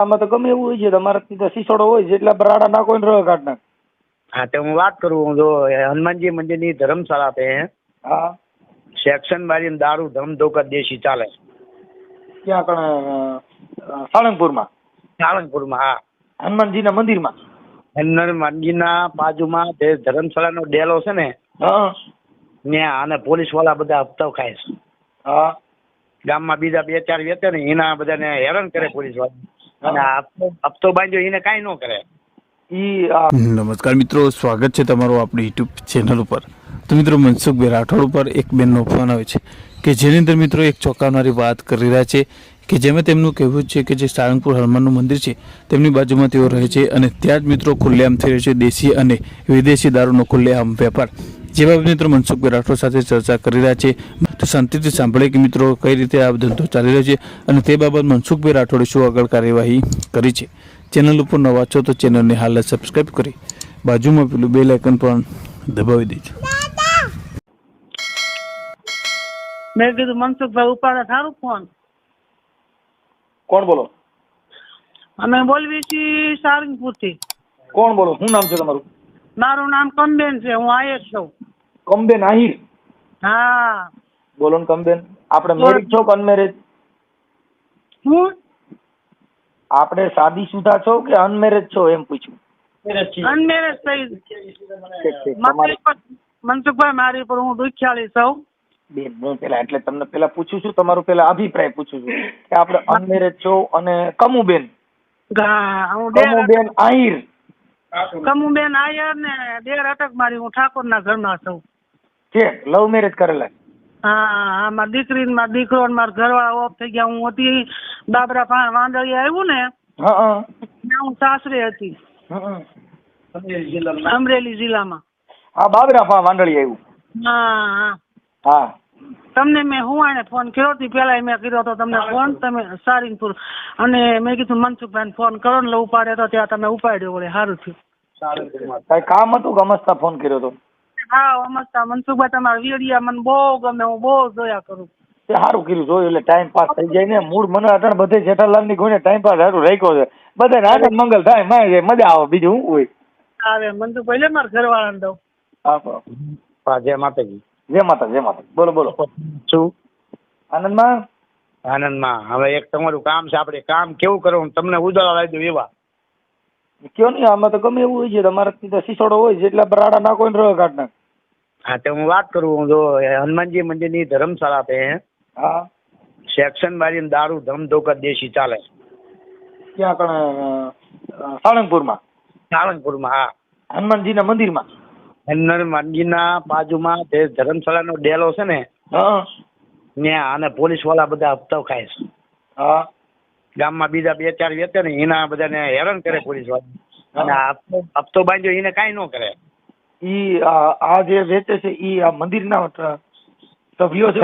આમાં તો ગમે એવું હોય છે તમારે ત્યાં સિસોડો હોય છે એટલે બરાડા નાખો ને રહ કાઢ નાખ. હા તો હું વાત કરું હું જો હનુમાનજી મંદિરની ધર્મશાળા પે હા. સેક્શન મારી દારૂ ધમ ધોકા દેશી ચાલે. ક્યાં કણ સાળંગપુરમાં? સાળંગપુરમાં હા. હનુમાનજીના મંદિરમાં? હનુમાનજીના બાજુમાં જે ધર્મશાળાનો ડેલો છે ને હા. ત્યાં અને પોલીસવાળા બધા હપ્તાવ ખાય છે. હા. ગામમાં બીજા બે ચાર વેચે ને એના બધાને હેરાન કરે પોલીસવાળા અને હપ્તો હપ્તો બાંધ્યો એને કાંઈ ન કરે. નમસ્કાર મિત્રો સ્વાગત છે તમારું આપણી યુટ્યુબ ચેનલ ઉપર. તો મિત્રો મનસુખભાઈ રાઠોડ ઉપર એક બેનનો ફોન આવે છે કે જેની અંદર મિત્રો એક ચોંકાવનારી વાત કરી રહ્યા છે કે જેમાં તેમનું કહેવું છે કે જે સાળંગપુર હનુમાનનું મંદિર છે તેમની બાજુમાં તેઓ રહે છે અને ત્યાં જ મિત્રો ખુલ્લેઆમ થઈ રહ્યો છે દેશી અને વિદેશી દારૂનો ખુલ્લેઆમ વેપાર. જે બાબત મિત્રો મનસુખ રાઠોડ સાથે ચર્ચા કરી રહ્યા છે. તો શાંતિથી સાંભળે કે મિત્રો કઈ રીતે આ ધંધો ચાલી રહ્યો છે અને તે બાબત મનસુખભાઈ રાઠોડે શું આગળ કાર્યવાહી કરી છે. ચેનલ ઉપર નવા છો તો ચેનલને હાલ સબસ્ક્રાઈબ કરી બાજુમાં પેલું બેલ આઇકન પણ દબાવી દેજો. મેં કીધું મનસુખભાઈ ઉપાડે સારું ફોન. કોણ બોલો? અમે બોલવી છીએ સારંગપુરથી કોણ બોલો? શું નામ છે તમારું? મારું નામ કંબેન છે હું આયર છું. કમબેન આહિર હા બોલો ને કમબેન આપણે મેરિડ છો કે અનમેરેજ શું આપણે શાદી સુધા છો કે અનમેરેજ છો એમ પૂછ્યું અનમેરેજ થઈ મનસુખભાઈ મારી પર હું દુખ્યાળી છું. બેન હું પેલા એટલે તમને પેલા પૂછું છું તમારું પેલા અભિપ્રાય પૂછું છું. કે આપણે અનમેરેજ છો અને કમુબેન? કમુબેન આહિર. કમુબેન આયર ને બે અટક મારી. હું ઠાકોર ના ઘરમાં છું. છે લવ મેરેજ કરેલા હા હા મારી દીકરી ને મારો દીકરો ને મારા ઘરવાળા ઓફ થઈ ગયા. હું હતી બાબરા પા વાંદળી આવ્યું ને હા હા. ત્યાં હું સાસરે હતી. અમરેલી જિલ્લામાં. હા બાબરા પા વાંદળી આવ્યું. હા હા. હા. તમને મેં હુવાણે ફોન કર્યો હતી પેલા મેં કર્યો હતો તમને ફોન તમે સારીંગપુર અને મેં કીધું મનસુખભાઈ ફોન કરો ને ઉપાડ્યો તો ત્યાં તમે ઉપાડ્યો વળે સારું થયું. કઈ કામ હતું ગમસ્તા ફોન કર્યો હતો હા અમસ્તા મનસુખભાઈ તમારા વીડિયા મને બહુ ગમે હું બહુ જોયા કરું. તે સારું કર્યું જોયું એટલે ટાઈમ પાસ થઈ જાય ને. મૂળ મને અટણ બધે જેઠાલાલની કોઈને ટાઈમ પાસ સારું રાખ્યો છે. બધા નાટક મંગલ થાય માય જાય મજા આવે બીજું શું હોય? આવે મનસુખભાઈ લે મારા ઘરવાળાને દઉં. હા, જય માતાજી. જય માતા જય માતા બોલો બોલો. શું? આનંદમાં? આનંદમાં. હવે એક તમારું કામ છે આપણે કામ કેવું કરો તમને ઉજાળા લાવી દઉં એવા. કયો નહીં આમાં તો ગમે એવું હોય છે. તમારે ત્યાં સિસોડો હોય છે એટલે રાડા નાખો ને રહ કાઢ નાખ હા તો હું વાત કરું જો હનુમાનજી મંદિરની ધર્મશાળા पे है હા. સેક્શન મારી દારૂ ધમ ધોકા દેશી ચાલે. ક્યાં કણે સાળંગપુરમાં? સાળંગપુરમાં હા. હનુમાનજીના મંદિરમાં? હનુમાનજીના બાજુમાં જે ધર્મશાળાનો ડેલો છે ને હા. ત્યાં અને પોલીસવાળા બધા હપ્તા ખાય છે. હા. ગામમાં બીજા બે ચાર વ્યક્તિ ને એના બધાને હેરાન કરે પોલીસવાળા અને હપ્તો હપ્તો બાંધ્યો એને કાંઈ ન કરે. ઈ આ જે વેચે છે ઈ આ મંદિરના સભ્યો છે.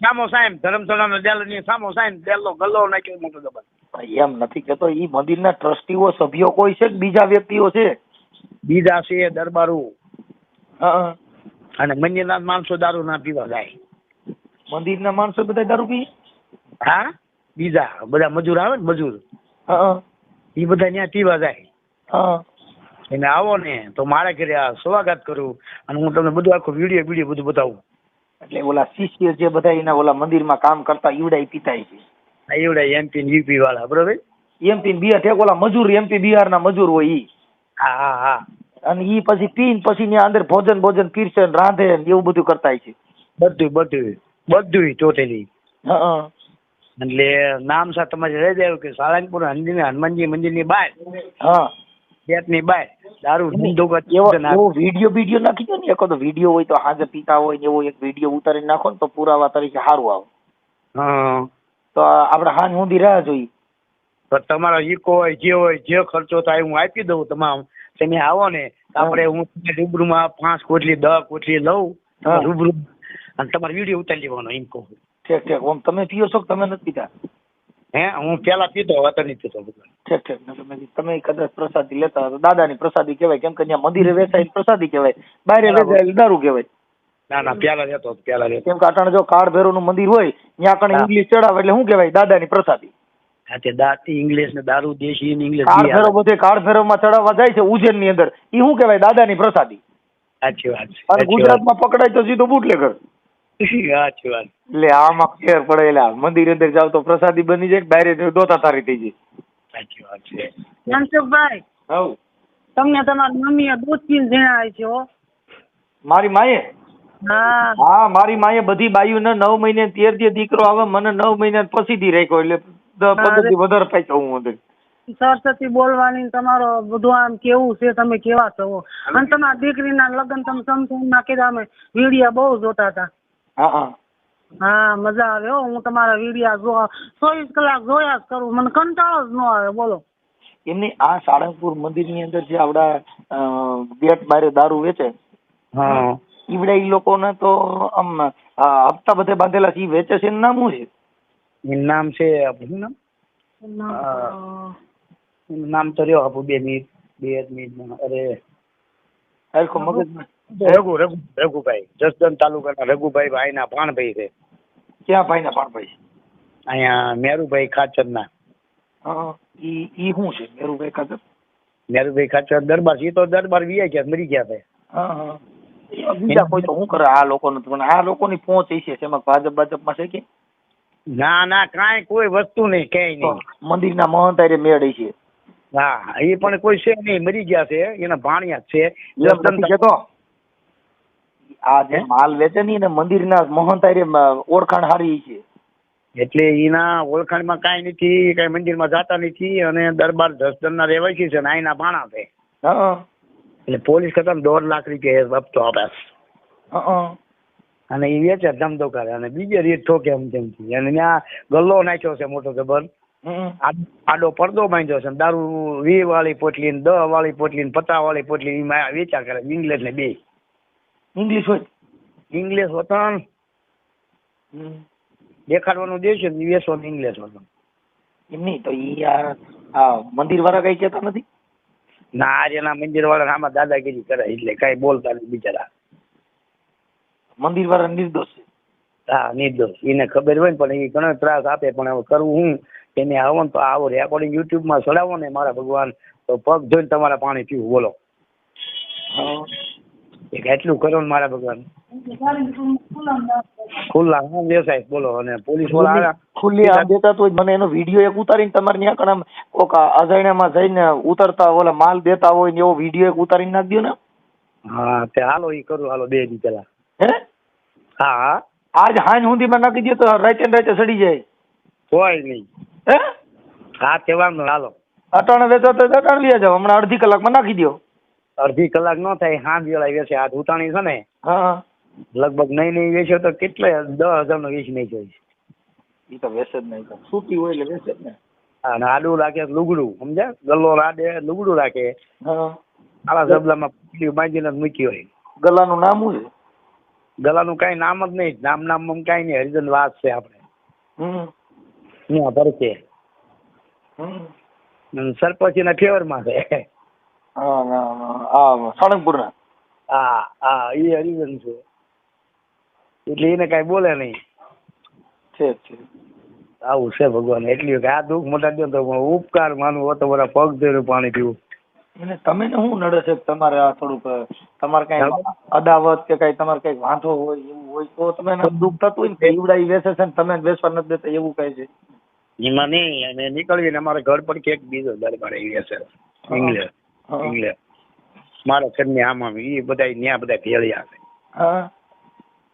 સામો સાહેબ ધર્મશાળાનો ડેલો ની સામો સાહેબ ડેલો ગલ્લો નાખ્યો મોટો દબાણ. એમ નથી કેતો ઈ મંદિરના ટ્રસ્ટીઓ સભ્યો કોઈ છે કે બીજા વ્યક્તિઓ છે? બીજા છે દરબારો. હા અને મંદિરના માણસો દારૂ ના પીવા જાય. મંદિરના માણસો બધા દારૂ પી? હા? બીજા બધા મજૂર આવે ને મજૂર. હા એ બધા ત્યાં પીવા જાય. હા. એને આવો ને તો મારા ઘરે આ સ્વાગત કરું અને હું તમને બધું આખું વીડિયો વીડિયો બધું બતાવું. એટલે ઓલા શિષ્ય જે બધા એના ઓલા મંદિરમાં કામ કરતા ઈવડાઈ પિતાય છે. આ એમપી ને યુપી વાળા બરોબર? એમપી બિહાર ઠેક ઓલા મજૂર એમપી બિહારના મજૂર હોય ઈ. હા હા હા. અને ઈ પછી પીન પછી ત્યાં અંદર ભોજન ભોજન પીરસે ને રાંધે ને એવું બધું કરતા છે. બધું બધું બધું ટોટલી હા એટલે નામ સાથે તમારે રહી જાય કે સાળંગપુર હનુમાન હનુમાનજી મંદિરની બહાર. હા. પેટની બહાર દારૂ ધંધો એવો વીડિયો વીડિયો નાખી દો ને. એકાદો વીડિયો હોય તો હાજર પીતા હોય ને એવો એક વીડિયો ઉતારી નાખો ને તો પુરાવા તરીકે સારું આવે. તો આપણે હાન સુધી રાહ જોઈ. તમારો ઈકો હોય જે હોય જે ખર્ચો થાય હું આપી દઉં તમામ. તમે આવો ને તો આપણે હું તમને રૂબરૂમાં પાંચ કોટલી દસ કોટલી લઉં. રૂબરૂ અને તમારે વીડિયો ઉતારી લેવાનો એમ કહું. ઠીક ઠીક. ઓમ તમે પીઓ છો તમે નથી પીતા? હે હું પેલા પીતો હવે નહીં પીતો ઠેક ઠેક તમે કદાચ પ્રસાદી લેતા હોય દાદાની પ્રસાદી કહેવાય કેમ કે ત્યાં મંદિરે વેચાય પ્રસાદી કહેવાય બહાર વેચાય દારૂ કહેવાય. ના ના પેલા લેતો પેલા લેતો. કેમ કે અટાણે જો કાળ ભૈરવનું મંદિર હોય ત્યાં કણે ઇંગ્લિશ ચડાવે એટલે શું કહેવાય દાદાની પ્રસાદી. તે દાતી ઇંગ્લિશ ને દારૂ દેશી ને ઇંગ્લિશ કાળ ફેરો બધે કાળ ફેરોમાં ચડાવવા જાય છે ઉજ્જૈનની અંદર ઈ શું કહેવાય દાદાની પ્રસાદી. સાચી વાત છે અને ગુજરાતમાં પકડાય તો સીધો બુટલેગર. સાચી વાત એટલે આમાં ફેર પડે એટલે મંદિર અંદર જાવ તો પ્રસાદી બની જાય બારે દોતા તારી થઈ જાય. સાચી વાત છે. મનસુખભાઈ હવ. તમને તમારી મમ્મીએ દૂધ પીને જણાય છે હો. મારી માએ? હા. હા મારી માએ બધી બાયુને નવ મહિને તેર જે દીકરો આવે મને નવ મહિના પછીથી રાખ્યો એટલે દ- પદ્ધતિ વધારે પાછો હું અંદર. સરસ્વતી બોલવાની તમારો બધું આમ કેવું છે તમે કેવા છો અને તમારા દીકરીના લગ્ન તમે સમસંગમાં કર્યા અમે વીડિયો બહુ જોતા હતા. હા હા. હા મજા આવે હો. હું તમારા વિડિયા જો ચોવીસ કલાક જોયા જ કરું. મને કંટાળો જ ન આવે બોલો. એમની આ સાળંગપુર મંદિરની અંદર જે આવડા ગેટ બારે દારૂ વેચે હા. ઈવડા ઈ લોકોને તો આમ હપ્તા બધે બાંધેલા છે. ઈ વેચે છે નામ શું છે? એનું નામ છે શું નામ? નામ તો રહ્યો આપું બે મિનિટ બે જ મિનિટ અરે. હરખો મગજ રઘુ રઘુ રઘુભાઈ જસદન તાલુકાના રઘુભાઈ ભાઈના ભાણભાઈ છે. ક્યાં ભાઈ ના પાણભાઈ અહીંયા મેરુભાઈ ખાચર ના ઈ ઈ શું છે? મેરુભાઈ ખાચર? મેરુભાઈ ખાચર દરબાર છે. તો દરબાર વીઆઈ ગયા મરી ગયા ભાઈ. હા બીજા કોઈ તો શું કરે? આ લોકો તો પણ આ લોકોની પહોંચ છે એમાં ભાજપ ભાજપમાં છે કે? ના ના કાંઈ કોઈ વસ્તુ નહીં ક્યાંય નહીં. મંદિરના મહંત આરે મેળ છે. હા એ પણ કોઈ છે નહીં. મરી ગયા છે. એના ભાણિયા જ છે. કહેતો આ જે માલ વેચે ને એને મંદિરના મહંત હારે મ- ઓળખાણ હારી છે. એટલે એના ઓળખાણમાં કાંઈ નથી કાંઈ મંદિરમાં જાતા નથી અને દરબાર જસદનના રહેવાસી છે ને અહીંના ભાણા છે. એટલે પોલીસ કરતા દોઢ લાખ રૂપિયા હપ્તો આપે. અને એ વેચે ધંધો કરે. અને બીજે રીત ઠોકે એમ તેમથી અને ત્યાં ગલ્લો નાખ્યો છે મોટો જબર. આડો પડદો બાંધ્યો છે દારૂ વી વાળી પોટલી ને દહ વાળી પોટલી ને પચાસ વાળી પોટલી વેચા કરે. ઇંગ્લેન્ડ ને બે. ઇંગ્લિશ હોય. ઇંગ્લિશ વતન. દેખાડવાનું દેશ છે વેચવાનું ઇંગ્લિશ વતન એમ નહીં તો ઈ આ મંદિર વાળા કઈ કહેતા નથી? ના આજે એના મંદિર વાળા આમાં દાદાગીરી કરે એટલે કઈ બોલતા નહીં બિચારા. મંદિર વાળા નિર્દોષ છે? હા નિર્દોષ. એને ખબર હોય ને પણ એ ઘણો ત્રાસ આપે પણ હવે કરવું હું? એને આવો ને તો આવો રેકોર્ડિંગ યુટ્યુબમાં ચડાવો ને મારા ભગવાન. તો પગ જોઈને તમારા પાણી પીવું બોલો. હા. એક એટલું કરો ને મારા ભગવાન. ખુલ્લા હા વ્યવસાય. બોલો અને પોલીસવાળા ખુલ્લી આમ દેતા તો મને એનો વીડિયો એક ઉતારીને તમારે ત્યાં કણ કોક અજાણ્યામાં જઈને ઉતરતા ઓલા માલ દેતા હોય ને એવો વીડિયો એક ઉતારીને નાખ દો ને. હા તે હાલો એ કરું હાલો બે દી પેલા હે? હા આજ હાંજ સુધીમાં નાખી દે તો રાઈટે રાઈટે સડી જાય. કોઈ નહીં. હે? હા તહેવારનો હાલો. અટાણે વેચો તો અટાણ લઈ જાવ હમણાં અડધી કલાકમાં નાખી દો અડધી કલાક નો થાય હાથ વેળા વેચે. હાથ ઉતાણી છે ને હા. લગભગ નહીં નહીં વેચ્યો તો કેટલે? દસ હજાર નો વેચ નહીં જોઈશ એ તો વેચે જ નહીં. સૂતી હોય એટલે વેચે જ ને. અને આડું રાખે લુગડું સમજ્યા? ગલ્લો રાડે લુગડું રાખે. આવા આલા ઝબલામાં બાંધીને મૂકી હોય. ગલાનું નામ શું ગલાનું કઈ નામ જ નહીં. નામ નામ કઈ નહીં. હરિજન વાસ છે આપણે. હમ. ભરતે. અને સરપંચીના ફેવરમાં છે. હા. સાળંગપુરના હા હા એ હરિજન છે. એટલે એને કાંઈ બોલે નહીં. છે છે. આવું છે ભગવાન એટલી કે આ દુઃખ મોટા દો તો પણ ઉપકાર માનવો તો બધા પગ ધોઈને પાણી પીવું. એટલે તમે ને શું નડે છે તમારે આ થોડુંક તમારે કઈ અદાવત કે કઈ તમારે કઈ વાંધો હોય એવું હોય તો તમે દુઃખ થતું હોય ને કે બેસે છે ને તમે બેસવા નથી દેતા એવું કઈ છે? એમાં નહીં અને નીકળીને અમારે ઘર પર કેક બીજો દરબાર આવી છે. England England. મારા ઘરની આમ એ બધા ત્યાં બધા ભેળી આવે હા.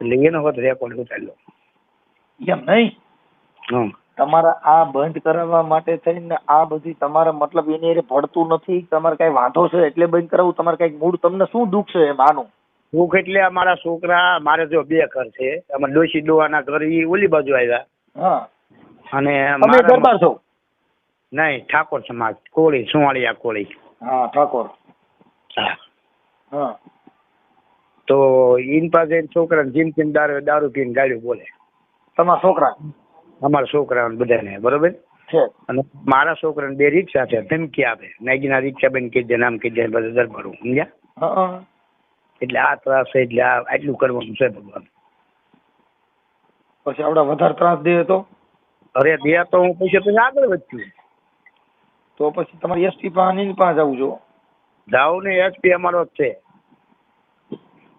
એટલે એનો હોત રેકોર્ડ ઉતાર્યો. એમ નહીં? હમ. તમારા આ બંધ કરાવવા માટે થઈને આ બધી તમારા મતલબ એની હારે ભળતું નથી તમારે કઈ વાંધો છે એટલે બંધ કરાવવું તમારે કઈ મૂળ તમને શું દુઃખ છે એમ આનું? દુઃખ એટલે અમારા છોકરા મારે જો બે ઘર છે અમે ડોસી ડોવાના ઘર એ ઓલી બાજુ આવ્યા. હા. અને તમે દરબાર છો? નહીં ઠાકોર સમાજ કોળી સુવાળિયા કોળી. હા ઠાકોર. હા. તો ઈન પાસે છોકરા જીમ જીમ દારૂ દારૂ પીને ગાડ્યું બોલે. તમારા છોકરા? અમારા છોકરા બધાને બરોબર? છે. અને મારા છોકરાને બે રિક્ષા છે ધમકી આપે. નાગીના રિક્ષા બેન કે જે નામ કહી દે બધા દરબારું સમજ્યા? એટલે આ ત્રાસ છે એટલે આ આટલું કરવાનું છે ભગવાન. પછી આવડા વધારે ત્રાસ દે તો? અરે દે તો હું પછી પછી આગળ વધ્યું તો પછી તમારે એસટી પાસે પાસે જવું જો. જાવ ને એસપી અમારો જ છે.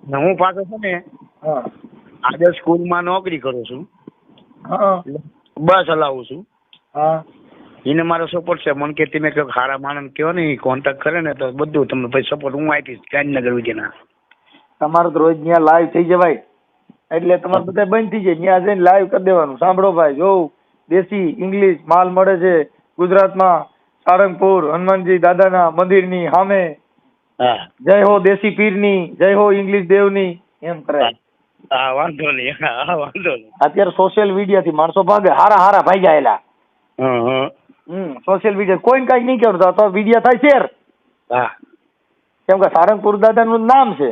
હું પાછો છે ને આજે સ્કૂલમાં નોકરી કરું છું. બસ હલાવું છું. એને મારો સપોર્ટ છે. મને કે તમે કંઈક સારા માણસ કહો ને કોન્ટેક્ટ કરે ને તો બધું તમને પછી સપોર્ટ હું આપીશ. ગાંધીનગર વિજયના તમારે તો રોજ ત્યાં લાઈવ થઈ જવાય. એટલે તમારે બધા બંધ થઈ જાય. ત્યાં જઈને લાઈવ કરી દેવાનું. સાંભળો ભાઈ જોઉં. દેશી ઇંગ્લિશ માલ મળે છે ગુજરાતમાં. સારંગપુર હનુમાનજી દાદાના મંદિરની સામે. જય હો દેશી પીરની જય હો ઇંગ્લિશ દેવની એમ કરે. હા. વાંધો નહીં. હા વાંધો નહીં. અત્યારે સોશિયલ મીડિયા થી માણસો ભાગે હારા હારા ભાઈ જાયેલા હમ સોશિયલ મીડિયા કોઈને કઈ નહીં કહેવાનું તો વીડિયો થાય શેર. હા. કેમ કે સારંગપુર દાદાનું નામ છે.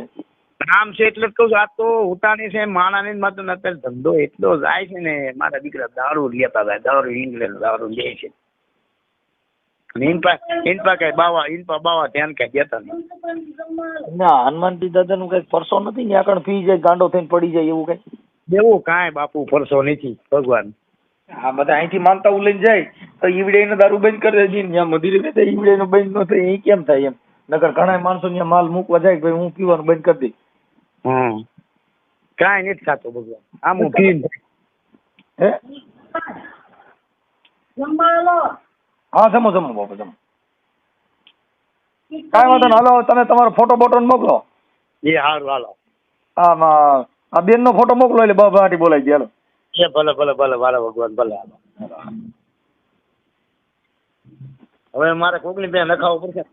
નામ છે એટલે જ કહું છું આ તો ઉતાણી છે માણાની માત્ર અત્યારે ધંધો એટલો જાય છે ને મારા દીકરા દારૂ લેતા જાય દારૂ ઇંગ્લેન્ડ દારૂ લે છે. ઇનપા ઇનપા કઈ બાવા ઇનપા બાવા ધ્યાન કઈ દેતા નહીં. ના હનુમાનજી કઈ પરસો નથી ત્યાં આગળ પી જાય ગાંડો થઈને પડી જાય એવું કઈ? દેવું કાંઈ બાપુ ફરસો નથી ભગવાન. આ બધા અહીંથી માનતા લઈને જાય તો ઈવડે નો દારૂ બંધ કરી દેજે ને જ્યાં મધુરી વેચે ઈવડે નો બંધ ન થાય એ કેમ થાય એમ? નકર ઘણા માણસો ત્યાં માલ મૂકવા જાય ભાઈ હું પીવાનું બંધ કરી દઈ હમ. કાંઈ નથી થતું ભગવાન. આમ હું પીને. હે? હા જમો જમો બાપુ જમો. કાંઈ વાંધો નહીં હાલો તમે તમારો ફોટો બોટો મોકલો. એ સારું હાલો. હા આ બેન નો ફોટો મોકલો એટલે બાબાટી બોલાવી દે હાલો. એ ભલે ભલે ભલે ભલે ભગવાન ભલે હાલો. હવે મારે કોકની બે લખાવવું પડશે?